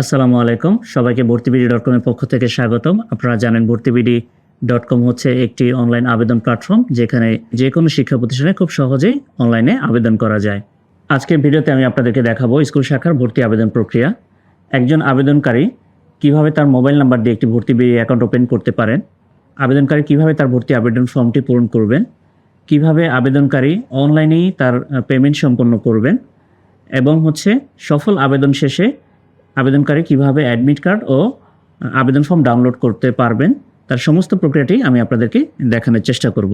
আসসালামু আলাইকুম। সবাইকে ভর্তিবিডি ডট কমের পক্ষ থেকে স্বাগতম। আপনারা জানেন ভর্তিবিডি ডট কম হচ্ছে একটি অনলাইন আবেদন প্ল্যাটফর্ম, যেখানে যে কোনো শিক্ষা প্রতিষ্ঠানে খুব সহজেই অনলাইনে আবেদন করা যায়। আজকের ভিডিওতে আমি আপনাদেরকে দেখাবো স্কুল শাখার ভর্তি আবেদন প্রক্রিয়া। একজন আবেদনকারী কীভাবে তার মোবাইল নাম্বার দিয়ে একটি ভর্তি বিডি অ্যাকাউন্ট ওপেন করতে পারেন, আবেদনকারী কীভাবে তার ভর্তি আবেদন ফর্মটি পূরণ করবেন, কীভাবে আবেদনকারী অনলাইনেই তার পেমেন্ট সম্পন্ন করবেন, এবং হচ্ছে সফল আবেদন শেষে আবেদনকারী কীভাবে অ্যাডমিট কার্ড ও আবেদন ফর্ম ডাউনলোড করতে পারবেন, তার সমস্ত প্রক্রিয়াটি আমি আপনাদেরকে দেখানোর চেষ্টা করব।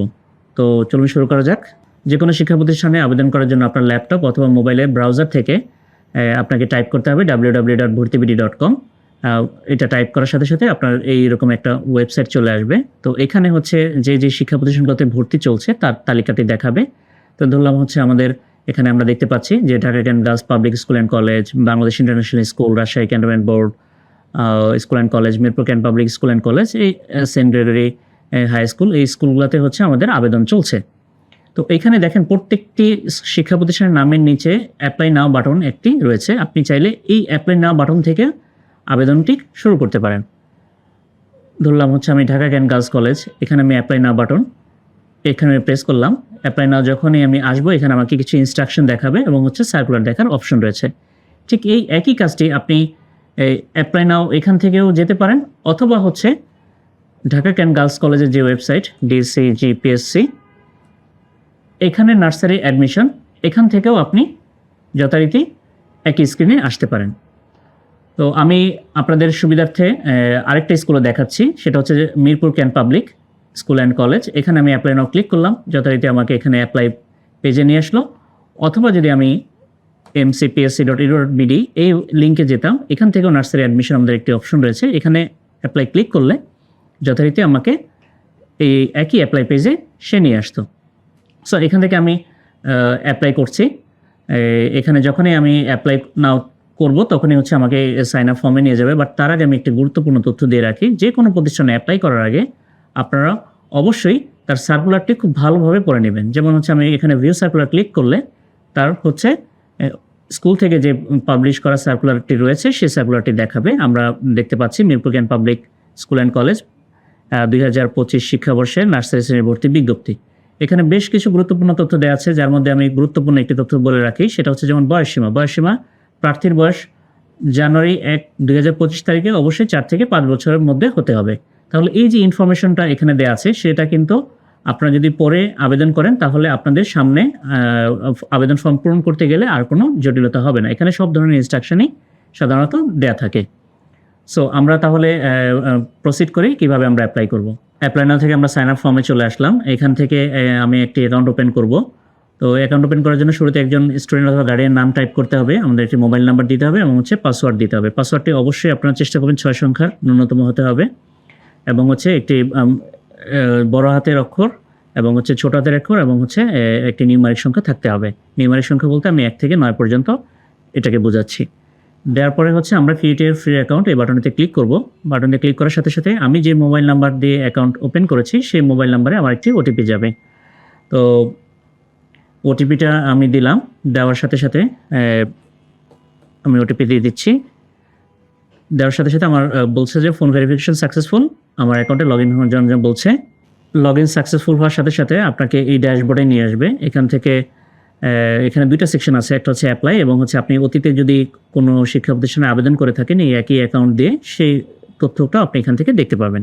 তো চলুন শুরু করা যাক। যে কোনো শিক্ষা প্রতিষ্ঠানে আবেদন করার জন্য আপনার ল্যাপটপ অথবা মোবাইলের ব্রাউজার থেকে আপনাকে টাইপ করতে হবে ডাব্লিউ ডাব্লিউ ডট ভর্তিবিডি ডট কম এটা টাইপ করার সাথে সাথে আপনার এইরকম একটা ওয়েবসাইট চলে আসবে। তো এখানে হচ্ছে যে যে শিক্ষা প্রতিষ্ঠানগুলোতে ভর্তি চলছে, তার তালিকাটি দেখাবে। তো ধরলাম হচ্ছে আমাদের এখানে আমরা দেখতে পাচ্ছি যে Dhaka cant girls public school and college, Bangladesh international school, Rajshahi cantonment board school and college, Mirpur cant public school and college, এই সেন্ট হাই স্কুল, এই স্কুলগুলোতে হচ্ছে আমাদের আবেদন চলছে। তো এখানে দেখেন প্রত্যেকটি শিক্ষা প্রতিষ্ঠানের নামের নিচে অ্যাপ্লাই নাও বাটন একটি রয়েছে। আপনি চাইলে এই অ্যাপ্লাই নাও বাটন থেকে আবেদনটি শুরু করতে পারেন। ধরলাম হচ্ছে আমি ঢাকা ক্যান গার্লস কলেজ, এখানে আমি অ্যাপ্লাই নাও বাটন এখানে প্রেস করলাম। অ্যাপ্লাই নাও যখনই আমি আসব, এখানে আমাকে কিছু ইনস্ট্রাকশন দেখাবে এবং হচ্ছে সার্কুলার দেখার অপশন রয়েছে। ঠিক এই একই কাজটি আপনি অ্যাপ্লাই নাও এখান থেকেও যেতে পারেন অথবা হচ্ছে ঢাকা ক্যান গার্লস কলেজের যে ওয়েবসাইট ডিসি জিপিএসসি এখানে নার্সারি অ্যাডমিশন এখান থেকেও আপনি যথারীতি একই স্ক্রিনে আসতে পারেন। তো আমি আপনাদের সুবিধার্থে আরেকটা স্কুলে দেখাচ্ছি, সেটা হচ্ছে Mirpur cant public school and college, এখানে আমি অ্যাপ্লাই নাও ক্লিক করলাম, যথারীতি আমাকে এখানে অ্যাপ্লাই পেজে নিয়ে আসলো। অথবা যদি আমি M MCPSC dot U dot BD এই লিঙ্কে যেতাম, এখান থেকেও নার্সারি অ্যাডমিশন আমাদের একটি অপশন রয়েছে। এখানে অ্যাপ্লাই ক্লিক করলে যথারীতি আমাকে এই একই অ্যাপ্লাই পেজে সে নিয়ে আসতো। সো এখান থেকে আমি অ্যাপ্লাই করছি। এখানে যখনই আমি অ্যাপ্লাই নাও করব, তখনই হচ্ছে আমাকে সাইন আপ ফর্মে নিয়ে যাবে। বাট তার আগে আমি একটি গুরুত্বপূর্ণ তথ্য দিয়ে রাখি, যে কোনো প্রতিষ্ঠানে অ্যাপ্লাই করার আগে আপনারা অবশ্যই তার সার্কুলারটি খুব ভালোভাবে পড়ে নেবেন। যেমন হচ্ছে আমি এখানে ভিউ সার্কুলার ক্লিক করলে তার হচ্ছে স্কুল থেকে যে পাবলিশ করা সার্কুলারটি রয়েছে সেই সার্কুলারটি দেখাবে। আমরা দেখতে পাচ্ছি Mirpur cant public school and college দুই হাজার পঁচিশ শিক্ষাবর্ষের নার্সারি শ্রেণি ভর্তি বিজ্ঞপ্তি। এখানে বেশ কিছু গুরুত্বপূর্ণ তথ্য দেওয়া আছে, যার মধ্যে আমি গুরুত্বপূর্ণ একটি তথ্য বলে রাখি। সেটা হচ্ছে যেমন বয়সসীমা। বয়সসীমা প্রার্থীর বয়স জানুয়ারি এক, দুই তারিখে অবশ্যই চার থেকে পাঁচ বছরের মধ্যে হতে হবে। তাহলে এই যে ইনফরমেশনটা এখানে দেওয়া আছে, সেটা কিন্তু আপনারা যদি পরে আবেদন করেন, তাহলে আপনাদের সামনে আবেদন ফর্ম পূরণ করতে গেলে আর কোনো জটিলতা হবে না। এখানে সব ধরনের ইনস্ট্রাকশনই সাধারণত দেয়া থাকে। সো আমরা তাহলে প্রসিড করি কীভাবে আমরা অ্যাপ্লাই করব। অ্যাপ্লাই নাও থেকে আমরা সাইন আপ ফর্মে চলে আসলাম। এখান থেকে আমি একটি অ্যাকাউন্ট ওপেন করব। তো অ্যাকাউন্ট ওপেন করার জন্য শুরুতে একজন স্টুডেন্ট অথবা গার্ডিয়ান নাম টাইপ করতে হবে। আমাদের একটি মোবাইল নাম্বার দিতে হবে এবং হচ্ছে পাসওয়ার্ড দিতে হবে। পাসওয়ার্ডটি অবশ্যই আপনারা চেষ্টা করবেন ছয় সংখ্যার ন্যূনতম হতে হবে। এবং হচ্ছে একটি বড় হাতের অক্ষর এবং হচ্ছে ছোট হাতের অক্ষর এবং হচ্ছে একটি নিউমারিক সংখ্যা থাকতে হবে। নিউমারিক সংখ্যা বলতে আমি এক থেকে নয় পর্যন্ত এটাকে বোঝাচ্ছি। দেওয়ার পরে হচ্ছে আমরা ক্রিয়েট ফ্রি অ্যাকাউন্ট এই বাটনটিতে ক্লিক করব। বাটনে ক্লিক করার সাথে সাথে আমি যে মোবাইল নাম্বার দিয়ে অ্যাকাউন্ট ওপেন করেছি, সেই মোবাইল নাম্বারে আমার একটি ওটিপি যাবে। তো ওটিপিটা আমি দিলাম। দেওয়ার সাথে সাথে আমি ওটিপি দিয়ে দিচ্ছি। দেওয়ার সাথে সাথে আমার বলছে যে ফোন ভেরিফিকেশন সাকসেসফুল আমার অ্যাকাউন্টে লগ ইন হওয়ার জন্য বলছে লগ ইন সাকসেসফুল হওয়ার সাথে সাথে আপনাকে এই ড্যাশবোর্ডে নিয়ে আসবে। এখান থেকে এখানে দুইটা সেকশন আছে, একটা হচ্ছে অ্যাপ্লাই এবং হচ্ছে আপনি অতীতে যদি কোনো শিক্ষা প্রতিষ্ঠানে আবেদন করে থাকেন, এই একই অ্যাকাউন্ট দিয়ে সেই তথ্যটা আপনি এখান থেকে দেখতে পাবেন।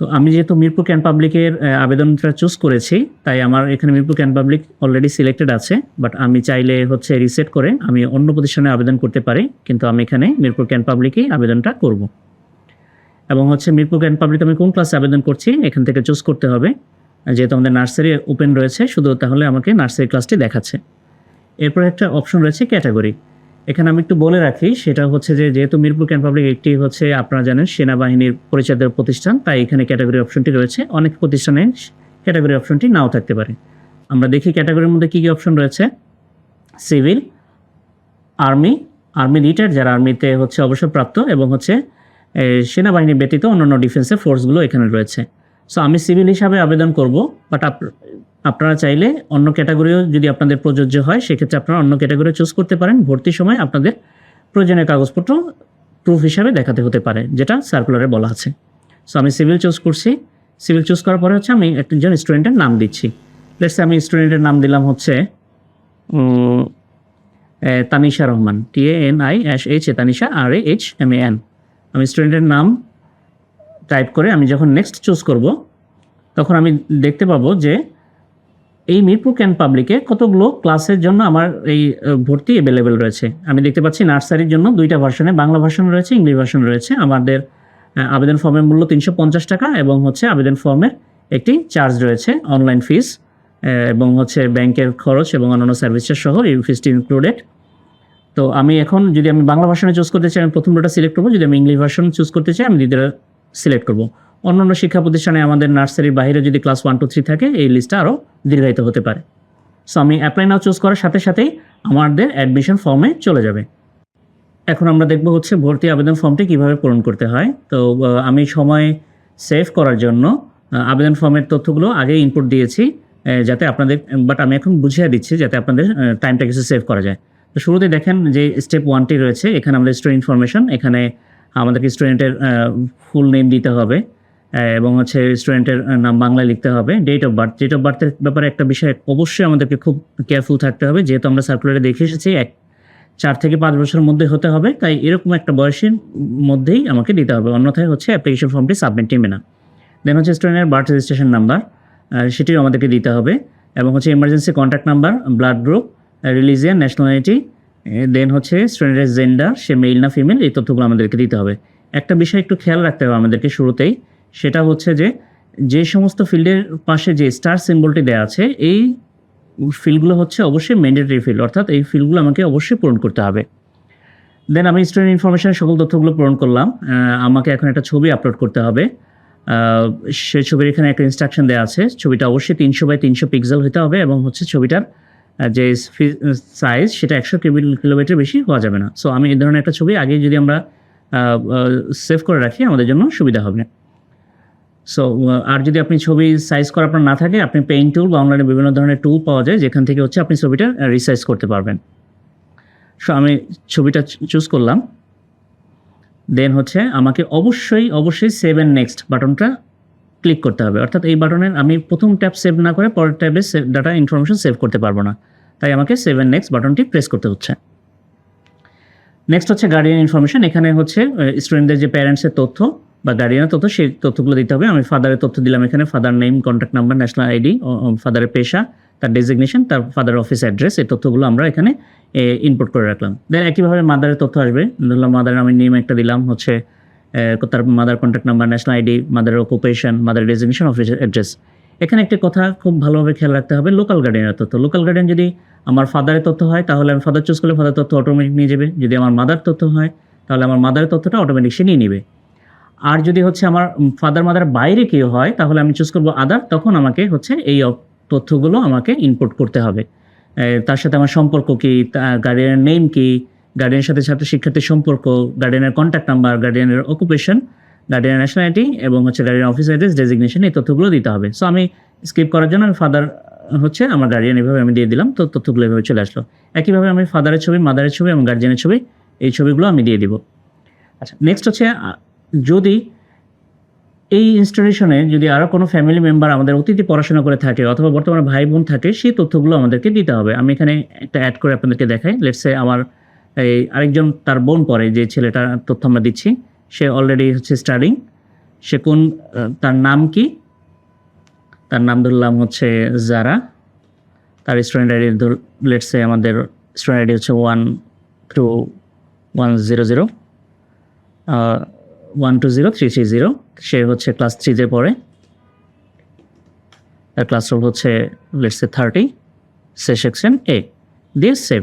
তো আমি যেহেতু মিরপুর ক্যান পাবলিকের আবেদনটা চুজ করেছি, তাই আমার এখানে Mirpur Cantt Public already selected আছে বাট আমি চাইলে হচ্ছে রিসেট করে আমি অন্য প্রতিষ্ঠানে আবেদন করতে পারি, কিন্তু আমি এখানে মিরপুর ক্যান পাবলিকেই আবেদনটা করব। এবং হচ্ছে মিরপুর ক্যান পাবলিক আমি কোন ক্লাসে আবেদন করছি, এখান থেকে চুজ করতে হবে। যেহেতু আমাদের নার্সারি ওপেন রয়েছে, শুধু তাহলে আমাকে নার্সারি ক্লাসটি দেখাচ্ছে। এরপর একটা অপশন রয়েছে ক্যাটাগরি এখানে আমি একটু বলে রাখি, সেটা হচ্ছে যে যেহেতু মিরপুর ক্যান পাবলিক একটি হচ্ছে আপনারা জানেন সেনাবাহিনীর পরিচয় প্রতিষ্ঠান, তাই এখানে ক্যাটাগরি অপশনটি রয়েছে। অনেক প্রতিষ্ঠানে ক্যাটাগরি অপশনটি নাও থাকতে পারে। আমরা দেখি ক্যাটাগরির মধ্যে কী কী অপশন রয়েছে। সিভিল আর্মি আর্মি রিটায়ার যারা আর্মিতে হচ্ছে অবসরপ্রাপ্ত এবং হচ্ছে সেনাবাহিনী ব্যতীত অন্যান্য ডিফেন্সের ফোর্সগুলো এখানে রয়েছে। সো আমি সিভিল হিসাবে আবেদন করব বাট আপনারা চাইলে অন্য ক্যাটাগরিও যদি আপনাদের প্রযোজ্য হয়, সেক্ষেত্রে আপনারা অন্য ক্যাটাগরি চুজ করতে পারেন। ভর্তির সময় আপনাদের প্রয়োজনীয় কাগজপত্র প্রুফ হিসাবে দেখাতে হতে পারে, যেটা সার্কুলারে বলা আছে। সো আমি সিভিল চুজ করছি। সিভিল চুজ করার পরে হচ্ছে আমি একজন স্টুডেন্টের নাম দিচ্ছি। লেটস আমি স্টুডেন্টের নাম দিলাম হচ্ছে Tanisha Rahman T A N I S H A, Tanisha R A H M A N আমি স্টুডেন্টের নাম টাইপ করে আমি যখন নেক্সট চুজ করব, তখন আমি দেখতে পাবো যে এই মিরপুর ক্যান পাবলিকে কতগুলো ক্লাসের জন্য আমার এই ভর্তি অ্যাভেলেবেল রয়েছে। আমি দেখতে পাচ্ছি নার্সারির জন্য দুইটা ভার্সনে বাংলা ভার্সন রয়েছে, ইংলিশ ভার্সন রয়েছে। আমাদের আবেদন ফর্মের মূল্য তিনশো পঞ্চাশ টাকা এবং হচ্ছে আবেদন ফর্মের একটি চার্জ রয়েছে অনলাইন ফিস এবং হচ্ছে ব্যাংকের খরচ এবং অন্যান্য সার্ভিসের সহ এই ফিসটি ইনক্লুডেড তো আমি এখন যদি আমি বাংলা ভার্সনে চুজ করতে চাই, আমি প্রথম দুটো সিলেক্ট করব। যদি আমি ইংলিশ ভার্সন চুজ করতে চাই, আমি দ্বিতীয়টা সিলেক্ট করব। অন্যান্য শিক্ষা প্রতিষ্ঠানে আমাদের নার্সারির বাইরে যদি ক্লাস ওয়ান টু থ্রি থাকে, এই লিস্টটা আরও দীর্ঘায়িত হতে পারে। সো আমি অ্যাপ্লাই নাও চুজ করার সাথে সাথেই আমাদের অ্যাডমিশন ফর্মে চলে যাবে। এখন আমরা দেখব হচ্ছে ভর্তি আবেদন ফর্মটি কীভাবে পূরণ করতে হয়। তো আমি সময় সেভ করার জন্য আবেদন ফর্মের তথ্যগুলো আগে ইনপুট দিয়েছি যাতে আপনাদের বাট আমি এখন বুঝিয়ে দিচ্ছি যাতে আপনাদের টাইমটা কিছু সেভ করা যায়। তো শুরুতে দেখেন যে স্টেপ ওয়ানটি রয়েছে, এখানে আমাদের স্টুডেন্ট ইনফরমেশন এখানে আমাদেরকে স্টুডেন্টের ফুল নেম দিতে হবে এবং হচ্ছে স্টুডেন্টের নাম বাংলায় লিখতে হবে date of birth date of বার্থের ব্যাপারে একটা বিষয় অবশ্যই আমাদেরকে খুব কেয়ারফুল থাকতে হবে, যেহেতু আমরা সার্কুলারে দেখে এসেছি, এক, চার থেকে পাঁচ বছরের মধ্যে হতে হবে, তাই এরকম একটা বয়সের মধ্যেই আমাকে দিতে হবে, অন্যথায় হচ্ছে অ্যাপ্লিকেশন ফর্মটি সাবমিট টিমে না। দেন হচ্ছে স্টুডেন্টের বার্থ রেজিস্ট্রেশন নাম্বার সেটিও আমাদেরকে দিতে হবে, এবং হচ্ছে emergency contact number blood group religion nationality then হচ্ছে স্টুডেন্টের জেন্ডার সে মেল না ফিমেল এই তথ্যগুলো আমাদেরকে দিতে হবে। একটা বিষয় একটু খেয়াল রাখতে হবে আমাদেরকে শুরুতেই, সেটা হচ্ছে যে যে সমস্ত ফিল্ডের পাশে যে স্টার সিম্বলটি দেওয়া আছে, এই ফিল্ডগুলো হচ্ছে অবশ্যই ম্যান্ডেটরি ফিল্ড অর্থাৎ এই ফিল্ডগুলো আমাকে অবশ্যই পূরণ করতে হবে। দেন আমি স্টুডেন্ট ইনফরমেশনের সকল তথ্যগুলো পূরণ করলাম। আমাকে এখন একটা ছবি আপলোড করতে হবে। সে ছবির এখানে একটা ইনস্ট্রাকশন দেওয়া আছে। ছবিটা অবশ্যই তিনশো বাই তিনশো পিক্সেল হতে হবে এবং হচ্ছে ছবিটার যে সাইজ সেটা একশো কিলোমিটার বেশি হওয়া যাবে না। সো আমি এই ধরনের একটা ছবি আগে যদি আমরা সেভ করে রাখি, আমাদের জন্য সুবিধা হবে। সো আর যদি আপনি ছবি সাইজ করা আপনার না থাকে, আপনি পেইন্ট টুল বা অনলাইনে বিভিন্ন ধরনের টুল পাওয়া যায়, যেখান থেকে হচ্ছে আপনি ছবিটা রিসাইজ করতে পারবেন। সো আমি ছবিটা চুজ করলাম। দেন হচ্ছে, আমাকে অবশ্যই অবশ্যই সেভ নেক্সট বাটনটা ক্লিক করতে হবে। অর্থাৎ এই বাটনের আমি প্রথম ট্যাব সেভ না করে পরের ট্যাবে ডাটা ইনফরমেশন সেভ করতে পারব না। তাই আমাকে সেভেন নেক্সট বাটনটি প্রেস করতে হচ্ছে। নেক্সট হচ্ছে গার্ডিয়ান ইনফরমেশন এখানে হচ্ছে স্টুডেন্টদের যে প্যারেন্টসের তথ্য বা গার্ডিয়ানের তথ্য, সেই তথ্যগুলো দিতে হবে। আমি ফাদারের তথ্য দিলাম এখানে father name contact number national ID ফাদারের পেশা, তার ডেজিগনেশন তার ফাদার অফিস অ্যাড্রেস এই তথ্যগুলো আমরা এখানে ইনপুট করে রাখলাম। দেন একইভাবে মাদারের তথ্য আসবে। ধরলাম মাদারের আমি নেম একটা দিলাম, হচ্ছে তার mother contact number national ID মাদারের occupation mother designation office address এখানে একটা কথা খুব ভালোভাবে খেয়াল রাখতে হবে লোকাল গার্ডিয়ানের তথ্য। লোকাল গার্ডিয়ান যদি আমার ফাদারের তথ্য হয়, তাহলে আমি ফাদার চুজ করলে ফাদার তথ্য অটোমেটিক নিয়ে যাবে। যদি আমার মাদার তথ্য হয়, তাহলে আমার মাদারের তথ্যটা অটোমেটিক সে নিয়ে নেবে। আর যদি হচ্ছে আমার ফাদার মাদার বাইরে কেউ হয়, তাহলে আমি চুজ করব আদার তখন আমাকে হচ্ছে এই তথ্যগুলো আমাকে ইনপুট করতে হবে। তার সাথে আমার সম্পর্ক কী গার্ডিয়ানের নেম কি গার্ডিয়ানের সাথে ছাত্র শিক্ষার্থীর সম্পর্ক গার্ডিয়ানের কন্ট্যাক্ট নাম্বার গার্ডিয়ানের অকুপেশন গার্ডিয়ানের ন্যাশনালিটি এবং হচ্ছে গার্ডিয়ান অফিস অ্যাড্রেস ডেজিগনেশন এই তথ্যগুলো দিতে হবে। সো আমি স্কিপ করার জন্য ফাদার হচ্ছে আমার গার্ডিয়ান এভাবে আমি দিয়ে দিলাম। তো তথ্যগুলো এভাবে চলে আসলো। একইভাবে আমি ফাদারের ছবি মাদারের ছবি এবং গার্জিয়ানের ছবি, এই ছবিগুলো আমি দিয়ে দিব। আচ্ছা নেক্সট হচ্ছে, যদি এই ইনস্টিটিউশনে যদি আরও কোনো ফ্যামিলি মেম্বার আমাদের অতিথি পড়াশোনা করে থাকে অথবা বর্তমানে ভাই বোন থাকে, সেই তথ্যগুলো আমাদেরকে দিতে হবে। আমি এখানে একটা অ্যাড করে আপনাদেরকে দেখাই। লেটসে আমার এই আরেকজন তার বোন পড়ে যে ছেলেটার তথ্য আমরা দিচ্ছি, সে অলরেডি হচ্ছে স্টাডিং সে কোন, তার নাম কি? তার নাম ধরলাম হচ্ছে জারা তার স্টুডেন্ট আইডি লেটসে আমাদের স্টুডেন্ট আইডি হচ্ছে one two one zero zero one two zero three three zero সে হচ্ছে ক্লাস থ্রিতে পড়ে। তার ক্লাস রোল হচ্ছে লেটসে থার্টি সে সেকশন এ দিয়ে সেভ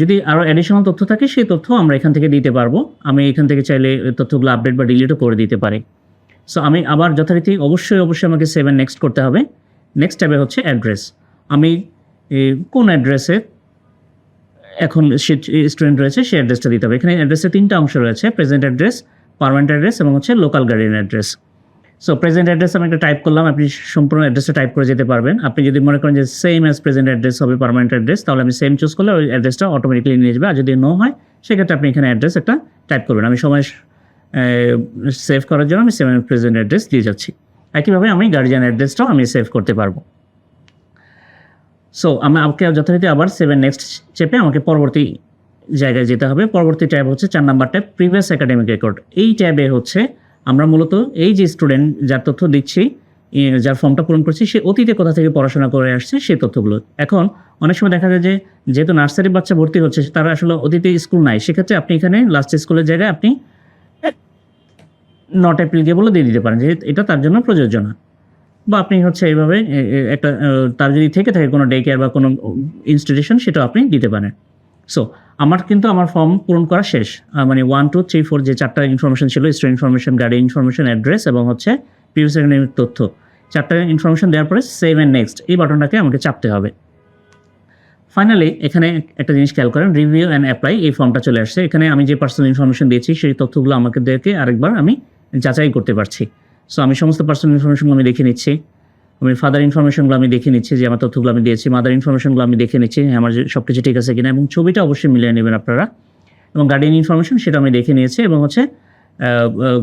যদি আরও অ্যাডিশনাল তথ্য থাকে, সেই তথ্য আমরা এখান থেকে দিতে পারব। আমি এখান থেকে চাইলে তথ্যগুলো আপডেট বা ডিলিটও করে দিতে পারি। সো আমি আবার যথারীতি অবশ্যই অবশ্যই আমাকে সেভেন নেক্সট করতে হবে। নেক্সট ট্যাবে হচ্ছে অ্যাড্রেস আমি কোন অ্যাড্রেসে এখন সে স্টুডেন্ট রয়েছে, সেই অ্যাড্রেসটা দিতে হবে। এখানে অ্যাড্রেসের তিনটা অংশ রয়েছে প্রেজেন্ট অ্যাড্রেস পারমানেন্ট অ্যাড্রেস এবং হচ্ছে local guardian address so present address আমি একটা টাইপ করলাম, আপনি সম্পূর্ণ অ্যাড্রেসটা টাইপ করে যেতে পারবেন। আপনি যদি মনে করেন যে সেম অ্যাজ প্রেজেন্ট অ্যাড্রেস হবে পার্মানেন্ট অ্যাড্রেস তাহলে আমি সেম চুজ করলে ওই অ্যাড্রেসটা অটোমেটিক্যালি নিয়ে যাবে। আর যদি নো হয়, সেক্ষেত্রে আপনি এখানে অ্যাড্রেস একটা টাইপ করবেন। আমি সময় সেভ করার জন্য আমি সেম প্রেজেন্ট অ্যাড্রেস দিয়ে যাচ্ছি। একইভাবে আমি গার্জিয়ান অ্যাড্রেসটাও আমি সেভ করতে পারব। সো আমি, আমাকে যথারীতি আবার সেভেন নেক্সট চেপে আমাকে পরবর্তী জায়গায় যেতে হবে। পরবর্তী ট্যাব হচ্ছে চার number tab previous academic record এই ট্যাবে হচ্ছে আমরা মূলত এই যে স্টুডেন্ট যার তথ্য দিচ্ছি যার ফর্মটা পূরণ করছি, সে অতীতে কোথা থেকে পড়াশোনা করে আসছে সেই তথ্যগুলো। এখন অনেক সময় দেখা যায় যে, যেহেতু নার্সারি বাচ্চা ভর্তি হচ্ছে, তারা আসলে অতীতে স্কুল নাই, সেক্ষেত্রে আপনি এখানে লাস্ট স্কুলের জায়গায় আপনি নট অ্যাপ্লিকেবলও দিয়ে দিতে পারেন যে এটা তার জন্য প্রযোজ্য না। বা আপনি হচ্ছে এইভাবে একটা তার যদি থেকে থাকে কোনো ডে কেয়ার বা কোনো ইনস্টিটিউশন সেটাও আপনি দিতে পারেন। সো আমার কিন্তু আমার ফর্ম পূরণ করা শেষ। মানে ওয়ান টু থ্রি ফোর যে চারটা ইনফরমেশন ছিল স্টুডেন্ট ইনফরমেশন গাড়ি ইনফরমেশন অ্যাড্রেস এবং হচ্ছে প্রিভিয়াস একাডেমিক তথ্য। চারটা ইনফরমেশন দেওয়ার পরে সেভ অ্যান্ড নেক্সট এই বাটনটাকে আমাকে চাপতে হবে। ফাইনালি এখানে একটা জিনিস খেয়াল করেন রিভিউ অ্যান্ড অ্যাপ্লাই এই ফর্মটা চলে আসছে। এখানে আমি যে পার্সোনাল ইনফরমেশন দিয়েছি, সেই তথ্যগুলো আমাকে দেখে আরেকবার আমি যাচাই করতে পারছি। সো আমি সমস্ত পার্সোনাল ইনফরমেশনগুলো আমি দেখে নিচ্ছি। আমি ফাদার ইনফরমেশনগুলো আমি দেখে নিচ্ছি, যে আমার তথ্যগুলো আমি দিয়েছি মাদার ইনফরমেশনগুলো আমি দেখে নিচ্ছি, আমার সব কিছু ঠিক আছে কিনা, এবং ছবিটা অবশ্যই মিলিয়ে নেবেন আপনারা। এবং গার্ডিয়ান ইনফরমেশন সেটা আমি দেখে নিয়েছি, এবং হচ্ছে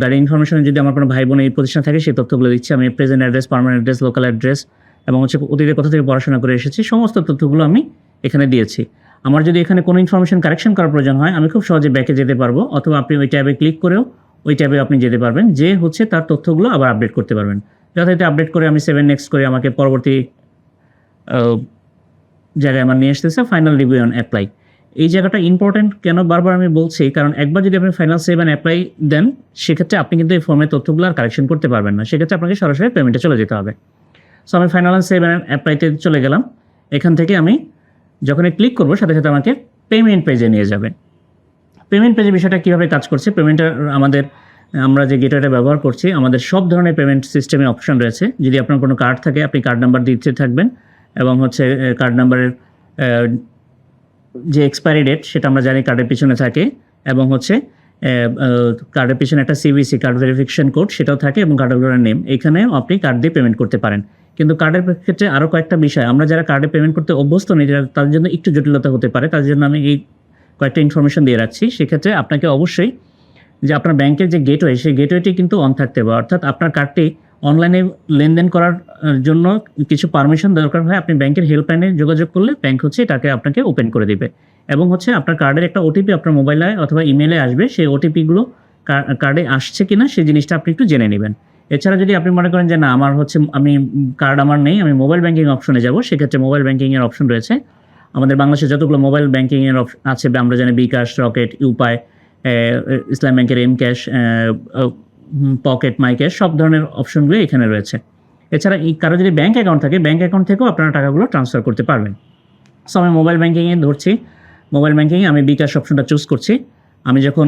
গার্ডিয়ান ইনফরমেশনে যদি আমার কোনো ভাই বোন এই প্রতিষ্ঠান থাকে, সেই তথ্যগুলো দিচ্ছি। আমি present address permanent address local address এবং হচ্ছে অতীতে কোথা থেকে পড়াশোনা করে এসেছি, সমস্ত তথ্যগুলো আমি এখানে দিয়েছি। আমার যদি এখানে কোনো ইনফরমেশন কারেকশন করার প্রয়োজন হয়, আমি খুব সহজে ব্যাকে যেতে পারব, অথবা আপনি ওই ট্যাবে ক্লিক করেও ওই ট্যাবে আপনি যেতে পারবেন, যে হচ্ছে তার তথ্যগুলো আবার আপডেট করতে পারবেন। যথারীতি আপডেট করে আমি সেভেন নেক্সট করে আমাকে পরবর্তী জায়গায় আমার নিয়ে আসতেছে ফাইনাল রিভিউ অন অ্যাপ্লাই এই জায়গাটা ইম্পর্টেন্ট কেন বারবার আমি বলছি? কারণ একবার যদি আপনি ফাইনাল সেভ অ্যান্ড অ্যাপ্লাই দেন, সেক্ষেত্রে আপনি কিন্তু এই ফর্মের তথ্যগুলো আর কারেকশন করতে পারবেন না। সেক্ষেত্রে আপনাকে সরাসরি পেমেন্টে চলে যেতে হবে। সো আমি ফাইনাল সেভ অ্যান্ড অ্যাপ্লাইতে চলে গেলাম। এখান থেকে আমি যখন ক্লিক করব, সাথে সাথে আমাকে পেমেন্ট পেজে নিয়ে যাবে। পেমেন্ট পেজে বিষয়টা কীভাবে কাজ করছে? পেমেন্টের আমাদের আমরা যে গেটওয়েটা ব্যবহার করছি, আমাদের সব ধরনের পেমেন্ট সিস্টেমে অপশন রয়েছে। যদি আপনার কোনো কার্ড থাকে, আপনি কার্ড নাম্বার দিতে থাকবেন এবং হচ্ছে কার্ড নাম্বারের যে এক্সপায়ারি ডেট সেটা আমরা জানি কার্ডের পিছনে থাকে এবং হচ্ছে কার্ডের পিছনে একটা সিবিসি কার্ড ভেরিফিকেশন কোড সেটাও থাকে এবং কার্ড হোল্ডারের নেম এখানেও আপনি কার্ড দিয়ে পেমেন্ট করতে পারেন। কিন্তু কার্ডের ক্ষেত্রে আরও কয়েকটা বিষয়। আমরা যারা কার্ডে পেমেন্ট করতে অভ্যস্ত নেই, যারা- তাদের জন্য একটু জটিলতা হতে পারে, তাদের জন্য আমি এই কয়েকটা ইনফরমেশন দিয়ে রাখছি। সেক্ষেত্রে আপনাকে অবশ্যই যে আপনার ব্যাংকের যে গেটওয়ে সেই গেটওয়েটি কিন্তু অন থাকতে হবে। অর্থাৎ আপনার কার্ডটি অনলাইনে লেনদেন করার জন্য কিছু পারমিশন দরকার হয়। আপনি ব্যাংকের হেল্পলাইনে যোগাযোগ করলে ব্যাংক হচ্ছে এটাকে আপনাকে ওপেন করে দিবে। এবং হচ্ছে আপনার কার্ডের একটা ওটিপি আপনার মোবাইলে অথবা ইমেলে আসবে। সেই ওটিপিগুলো কার্ডে আসছে কিনা সেই জিনিসটা আপনি একটু জেনে নেবেন। এছাড়া যদি আপনি মনে করেন যে না আমার হচ্ছে আমি কার্ড আমার নেই আমি মোবাইল ব্যাংকিং অপশনে যাব সেক্ষেত্রে মোবাইল ব্যাংকিংয়ের অপশন রয়েছে। আমাদের বাংলাদেশে যতগুলো মোবাইল ব্যাংকিংয়ের আছে আমরা জানি বিকাশ রকেট ইউপাই আহ, ইসলাম ব্যাংকের M cash pocket, my cash, সব ধরনের অপশনগুলো এখানে রয়েছে। এছাড়া এই কারও যদি ব্যাঙ্ক অ্যাকাউন্ট থাকে ব্যাঙ্ক অ্যাকাউন্ট থেকেও আপনারা টাকাগুলো ট্রান্সফার করতে পারবেন। সো আমি মোবাইল ব্যাঙ্কিংয়ে ধরছি। মোবাইল ব্যাংকিংয়ে আমি বিকাশ অপশনটা চুজ করছি। আমি যখন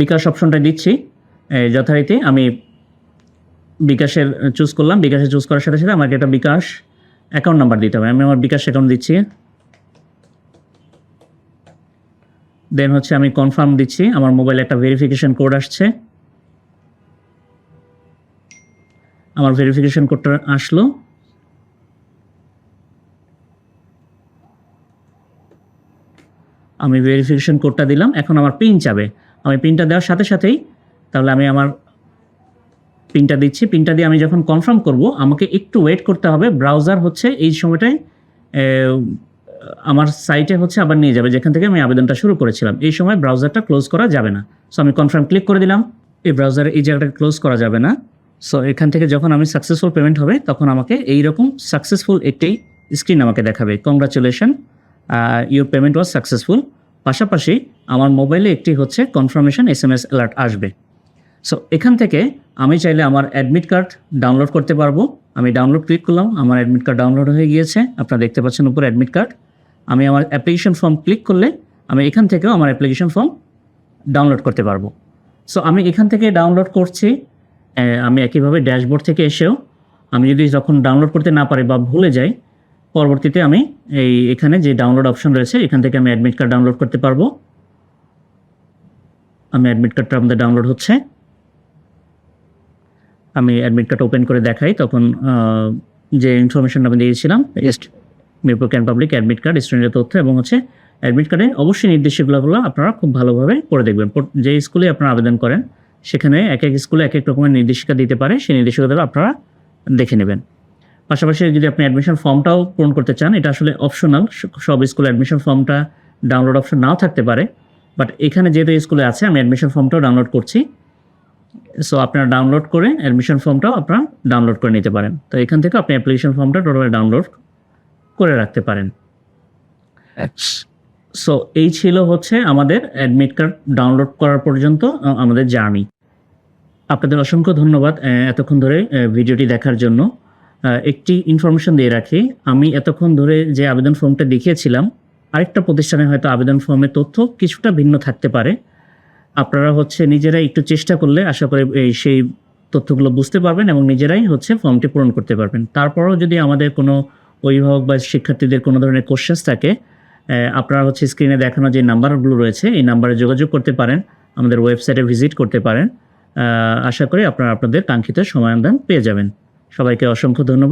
বিকাশ অপশনটা দিচ্ছি যথারীতি আমি বিকাশের চুজ করলাম। বিকাশে চুজ করার সাথে সাথে আমাকে একটা বিকাশ অ্যাকাউন্ট নাম্বার দিতে হবে। আমি আমার বিকাশ অ্যাকাউন্ট দিচ্ছি। দেন হচ্ছে আমি কনফার্ম দিচ্ছি, আমার মোবাইলে একটা ভেরিফিকেশন কোড আসছে। আমার ভেরিফিকেশন কোডটা আসলো। আমি ভেরিফিকেশন কোডটা দিলাম, এখন আমার পিন চাবে। আমি পিনটা দেওয়ার সাথে সাথেই তাহলে আমি আমার পিনটা দিচ্ছি। পিনটা দিয়ে আমি যখন কনফার্ম করব, আমাকে একটু ওয়েট করতে হবে। ব্রাউজার হচ্ছে এই সময়টায় আমার সাইটে হচ্ছে আবার নিয়ে যাবে, যেখান থেকে আমি আবেদনটা শুরু করেছিলাম। এই সময় ব্রাউজারটা ক্লোজ করা যাবে না। সো আমি কনফার্ম ক্লিক করে দিলাম। এই ব্রাউজারে এই জায়গাটা ক্লোজ করা যাবে না। সো এখান থেকে যখন আমি সাকসেসফুল পেমেন্ট হবে, তখন আমাকে এই রকম সাকসেসফুল একটি স্ক্রিন আমাকে দেখাবে। Congratulation your payment was successful পাশাপাশি আমার মোবাইলে একটি হচ্ছে confirmation S M S alert আসবে। সো এখান থেকে আমি চাইলে আমার অ্যাডমিট কার্ড ডাউনলোড করতে পারব। আমি ডাউনলোড ক্লিক করলাম। আমার অ্যাডমিট কার্ড ডাউনলোড হয়ে গিয়েছে। আপনারা দেখতে পাচ্ছেন উপরে অ্যাডমিট কার্ড আমি আমার অ্যাপ্লিকেশন ফর্ম ক্লিক করলে আমি এখান থেকেও আমার অ্যাপ্লিকেশন ফর্ম ডাউনলোড করতে পারব। সো আমি এখান থেকে ডাউনলোড করছি আমি একইভাবে ড্যাশবোর্ড থেকে এসেও আমি যদি যখন ডাউনলোড করতে না পারি বা ভুলে যাই, পরবর্তীতে আমি এই এখানে যে ডাউনলোড অপশন রয়েছে, এখান থেকে আমি অ্যাডমিট কার্ড ডাউনলোড করতে পারব। আমি অ্যাডমিট কার্ডটা আমাদের ডাউনলোড হচ্ছে। আমি অ্যাডমিট কার্ড ওপেন করে দেখাই, তখন যে ইনফরমেশন আমি দিয়েছিলাম just Mirpur Cantt Public admit card, স্টুডেন্টের তথ্য এবং হচ্ছে অ্যাডমিট কার্ডে অবশ্যই নির্দেশিকাগুলো আপনারা খুব ভালোভাবে পড়ে দেখবেন। যে স্কুলে আপনারা আবেদন করেন, সেখানে এক এক স্কুলে এক এক রকমের নির্দেশিকা দিতে পারে, সেই নির্দেশিকাগুলো আপনারা দেখে নেবেন। পাশাপাশি যদি আপনি অ্যাডমিশন ফর্মটাও পূরণ করতে চান, এটা আসলে অপশনাল সব স্কুলে অ্যাডমিশন ফর্মটা ডাউনলোড অপশন নাও থাকতে পারে। বাট এখানে যেহেতু স্কুলে আছে, আমি অ্যাডমিশন ফর্মটাও ডাউনলোড করছি। সো আপনারা ডাউনলোড করে অ্যাডমিশন ফর্মটাও আপনারা ডাউনলোড করে নিতে পারেন। তো এখান থেকে আপনি অ্যাপ্লিকেশন ফর্মটা টোটালি ডাউনলোড করে রাখতে পারেন। সো এই ছিল হচ্ছে আমাদের অ্যাডমিট কার্ড ডাউনলোড করার পর্যন্ত আমাদের জার্নি আপনাদের অসংখ্য ধন্যবাদ এতক্ষণ ধরে ভিডিওটি দেখার জন্য। একটি ইনফরমেশন দিয়ে রাখি আমি এতক্ষণ ধরে যে আবেদন ফর্মটা দেখিয়েছিলাম আরেকটা প্রতিষ্ঠানে হয়তো আবেদন ফর্মের তথ্য কিছুটা ভিন্ন থাকতে পারে। আপনারা হচ্ছে নিজেরাই একটু চেষ্টা করলে আশা করি এই সেই তথ্যগুলো বুঝতে পারবেন এবং নিজেরাই হচ্ছে ফর্মটি পূরণ করতে পারবেন। তারপরেও যদি আমাদের কোনো অভিভাবক বা শিক্ষার্থীদের কোনো ধরনের কোশ্চেন্স থাকে আপনারা হচ্ছে স্ক্রিনে দেখানো যে নাম্বারগুলো রয়েছে, এই নাম্বারে যোগাযোগ করতে পারেন, আমাদের ওয়েবসাইটে ভিজিট করতে পারেন। আশা করি আপনারা আপনাদের কাঙ্ক্ষিত সমাধান পেয়ে যাবেন। সবাইকে অসংখ্য ধন্যবাদ।